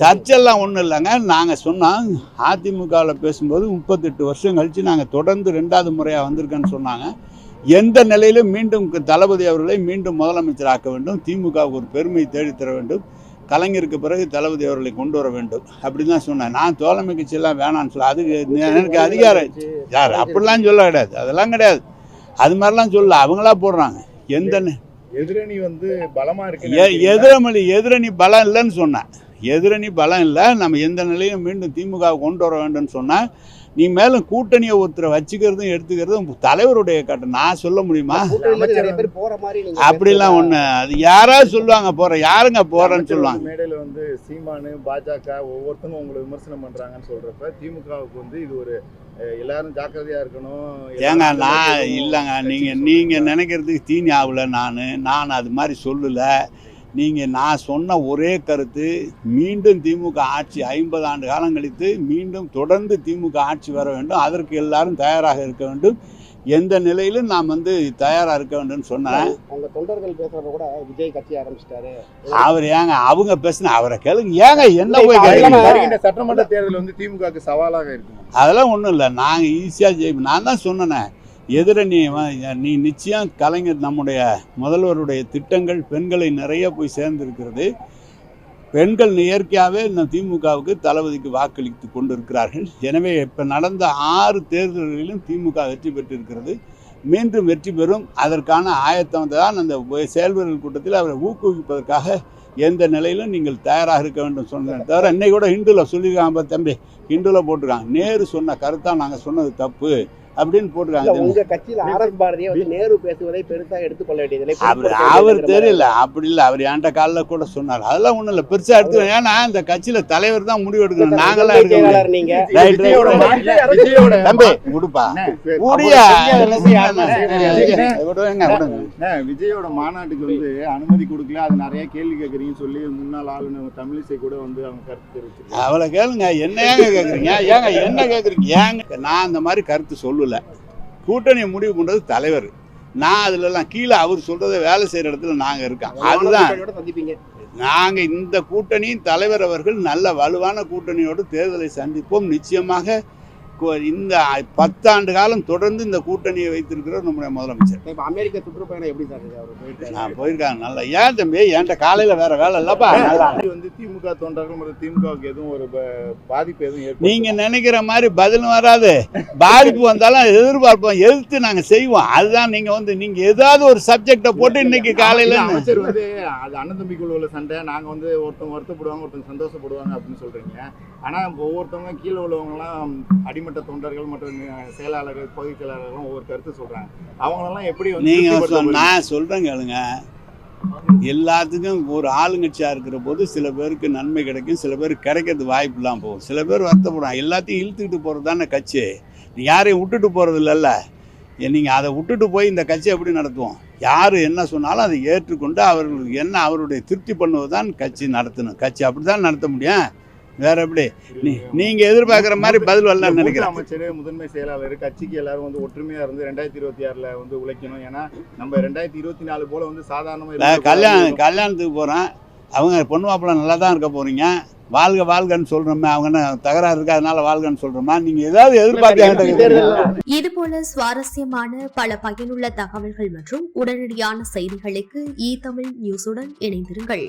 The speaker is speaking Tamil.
சர்ச்செல்லாம் ஒன்றும் இல்லைங்க. நாங்கள் சொன்னோம் அதிமுகவில் பேசும்போது முப்பத்தெட்டு வருஷம் கழித்து நாங்கள் தொடர்ந்து ரெண்டாவது முறையாக வந்திருக்கேன்னு சொன்னாங்க. எந்த நிலையிலும் மீண்டும் தளபதி அவர்களை மீண்டும் முதலமைச்சர் ஆக்க வேண்டும். திமுகவுக்கு ஒரு பெருமை தேடித்தர வேண்டும். கலைஞருக்கு பிறகு தளபதி அவர்களை கொண்டு வர வேண்டும். அப்படி தான் சொன்னேன். நான் தோழமை கட்சியெல்லாம் வேணான்னு சொல்ல அதுக்கு எனக்கு அதிகாரம் யார்? அப்படிலாம் சொல்ல கிடையாது. அதெல்லாம் கிடையாது. அது மாதிரிலாம் சொல்ல அவங்களா போடுறாங்க. எந்த எதிரணி வந்து பலமா இருக்கு எ- எதிரமளி எதிரணி பலம் இல்லைன்னு சொன்னேன். எதிரணி பலம் இல்லை. நம்ம எந்த நிலையும் மீண்டும் திமுக கொண்டு வர வேண்டும்னு சொன்னேன். நீ மேலும் கூட்டணியை ஒருத்தரை வச்சுக்கிறதும் எடுத்துக்கிறதும் தலைவருடைய கட்ட நான் சொல்ல முடியுமா? கூட்டணியில இருந்து நிறைய பேர் போற மாதிரி நீங்க அப்படிலாம் ஒன்று அது யாராவது சொல்லுவாங்க போற யாருங்க போறேன்னு சொல்லுவாங்க. மேடையில வந்து சீமானு பாஜக ஒவ்வொருத்தரும் உங்களை விமர்சனம் பண்றாங்கன்னு சொல்றப்ப திமுகவுக்கு வந்து இது ஒரு எல்லாரும் ஜாக்கிரதையா இருக்கணும். ஏங்க நான் இல்லைங்க நீங்கள். நீங்கள் நினைக்கிறதுக்கு தீனி ஆகல நான். நான் அது மாதிரி சொல்லலை. நீங்கள் நான் சொன்ன ஒரே கருத்து மீண்டும் திமுக ஆட்சி ஐம்பது ஆண்டு காலம் கழித்து மீண்டும் தொடர்ந்து திமுக ஆட்சி வர வேண்டும். அதற்கு எல்லாரும் தயாராக இருக்க வேண்டும். எந்த நிலையிலும் நாம் வந்து தயாராக இருக்க வேண்டும்னு சொன்னேன் உங்க தொண்டர்கள் பேசுறத கூட விஜய் கட்சி ஆரம்பிச்சிட்டாரு. அவர் ஏங்க அவங்க பேசுன அவரை கேளுங்க. ஏங்க என்ன போய் வருகின்ற சட்டமன்ற தேர்தல் வந்து திமுகவுக்கு சவாலாக இருக்கும். அதெல்லாம் ஒன்றும் இல்லை. நாங்கள் ஈஸியாக ஜெயிப்போம். நான் தான் சொன்னேனே எதிரணி வ- நீ நிச்சயம் கலைஞர் நம்முடைய முதல்வருடைய திட்டங்கள் பெண்களை நிறைய போய் சேர்ந்திருக்கிறது. பெண்கள் இயற்கையாகவே இந்த திமுகவுக்கு தளபதிக்கு வாக்களித்து கொண்டிருக்கிறார்கள். எனவே இப்போ நடந்த ஆறு தேர்தல்களிலும் திமுக வெற்றி பெற்றிருக்கிறது. மீண்டும் வெற்றி பெறும். அதற்கான ஆயத்தம் தான் அந்த செயல்வீரர்கள் கூட்டத்தில் அவரை ஊக்குவிப்பதற்காக எந்த நிலையிலும் நீங்கள் தயாராக இருக்க வேண்டும் சொன்னேன் தவிர இன்னைக்கு கூட ஹிந்துவில் சொல்லியிருக்காங்க தம்பி. ஹிந்துவில் போட்டிருக்காங்க. நேரு சொன்ன கருத்தாக நாங்கள் சொன்னது தப்பு. அப்படின்னு போட்டிருக்காங்க. உங்க கட்சியில ஆர் எஸ் பாரதியை வந்து நேரு பேசுவதை பெருசா எடுத்துக்கொள்ள வேண்டியதில்லை அவர் அவர். தெரியல அப்படி இல்லை. அவர் என்கிட்ட காலில் கூட சொன்னார். அதெல்லாம் ஒன்றும் இல்லை. பெருசாக எடுத்து ஏன்னா இந்த கட்சியில் தலைவர் தான் முடிவு எடுக்கணும். நாங்களாம் செயலாளர் நீங்க. தம்பி முடியா விஜயோட மாநாட்டுக்கு வந்து அனுமதி கொடுக்கல. அது நிறைய கேள்வி கேட்குறீங்கன்னு சொல்லி முன்னாள் ஆளுநர் தமிழிசை கூட வந்து அவங்க கருத்து தெரிவிச்சிருக்காங்க. அவளை கேளுங்க. என்ன ஏங்க கேட்குறீங்க ஏங்க என்ன கேட்குறீங்க ஏங்க நான் அந்த மாதிரி கருத்து சொல்லலை. கூட்டணியை முடிவு பண்ணுறது தலைவர். நான் அதுலலாம் கீழே அவர் சொல்கிறத வேலை செய்கிற இடத்துல நாங்கள் இருக்கோம். அதுதான். நாங்கள் இந்த கூட்டணியின் தலைவர் அவர்கள் நல்ல வலுவான கூட்டணியோடு தேர்தலை சந்திப்போம். நிச்சயமாக இந்த பத்தாண்டு காலம் தொடர்ந்து இந்த கூட்டணியை வைத்திருக்கிறார் நம்முடைய முதலமைச்சர். இப்ப அமெரிக்க சுற்றுப்பயணம் எப்படி சார் நான் போயிருக்காங்க நல்லா. ஏன் தம்பி? என்கிட்ட காலையில் வேற வேலை இல்லைப்பா? வந்து திமுக தொண்டர்கள் மற்றும் திமுகவுக்கு எதுவும் ஒரு பாதிப்பு எதுவும் ஏற்படும் நீங்க நினைக்கிற மாதிரி பதில் வராது. பாதிப்பு வந்தாலும் எதிர்பார்ப்போம். எதிர்த்து நாங்க செய்வோம். அதுதான் நீங்க வந்து நீங்க ஏதாவது ஒரு சப்ஜெக்ட போட்டு இன்னைக்கு காலையில அமைச்சர் வந்து அது அண்ணன் தம்பிக்குள்ள உள்ள சண்டை. நாங்க வந்து ஒருத்தவங்க வருத்தப்படுவாங்க ஒருத்தவங்க சந்தோஷப்படுவாங்க அப்படின்னு சொல்றீங்க. ஆனா ஒவ்வொருத்தவங்க கீழே உள்ளவங்க எல்லாம் அடிமட்ட தொண்டர்கள் மற்றும் செயலாளர்கள் பகுதி செயலாளர்கள் ஒவ்வொரு கருத்து சொல்றாங்க. அவங்களெல்லாம் எப்படி நீங்க? நான் சொல்றேன் கேளுங்க. எல்லாத்துக்கும் ஒரு ஆளுங்கட்சியா இருக்கிற போது சில பேருக்கு நன்மை கிடைக்கும் சில பேருக்கு கிடைக்கிறது வாய்ப்பு இல்லாம போகும். சில பேர் வருத்தப்படுவாங்க. எல்லாத்தையும் இழுத்துக்கிட்டு போறது தானே கட்சி யாரையும் விட்டுட்டு போறது இல்லைல்ல நீங்கள் அதை விட்டுட்டு போய் இந்த கட்சி எப்படி நடத்துவோம்? யார் என்ன சொன்னாலும் அதை ஏற்றுக்கொண்டு அவர்களுக்கு என்ன அவருடைய திருப்தி பண்ணுவது தான் கட்சி நடத்தணும். கட்சி அப்படி தான் நடத்த முடியும். வேற எப்படி? நீ நீங்கள் எதிர்பார்க்குற மாதிரி பதில் வரலன்னு மூத்த நினைக்கிறேன். அமைச்சர் முதன்மை செயலாளர் கட்சிக்கு எல்லாரும் வந்து ஒற்றுமையா இருந்து ரெண்டாயிரத்தி இருபத்தி ஆறுல வந்து உழைக்கணும். ஏன்னா நம்ம ரெண்டாயிரத்தி இருபத்தி நாலு போல வந்து சாதாரணமா. கல்யாணம் கல்யாணத்துக்கு போகிறேன் அவங்க பொண்ணு மாப்பிள்ளை நல்லா தான் இருக்க போகிறீங்க வாழ்க வாழ்கன்னு சொல்கிறோமே அவங்க என்ன தகராறு இருக்கா? அதனால வாழ்கன்னு சொல்கிறோமா நீங்கள் ஏதாவது எதிர்பார்த்து என்கிட்ட கேக்குறீங்க. இதுபோல சுவாரஸ்யமான பல பயனுள்ள தகவல்கள் மற்றும் உடனடியான செய்திகளுக்கு இ தமிழ் நியூஸுடன் இணைந்திருங்கள்.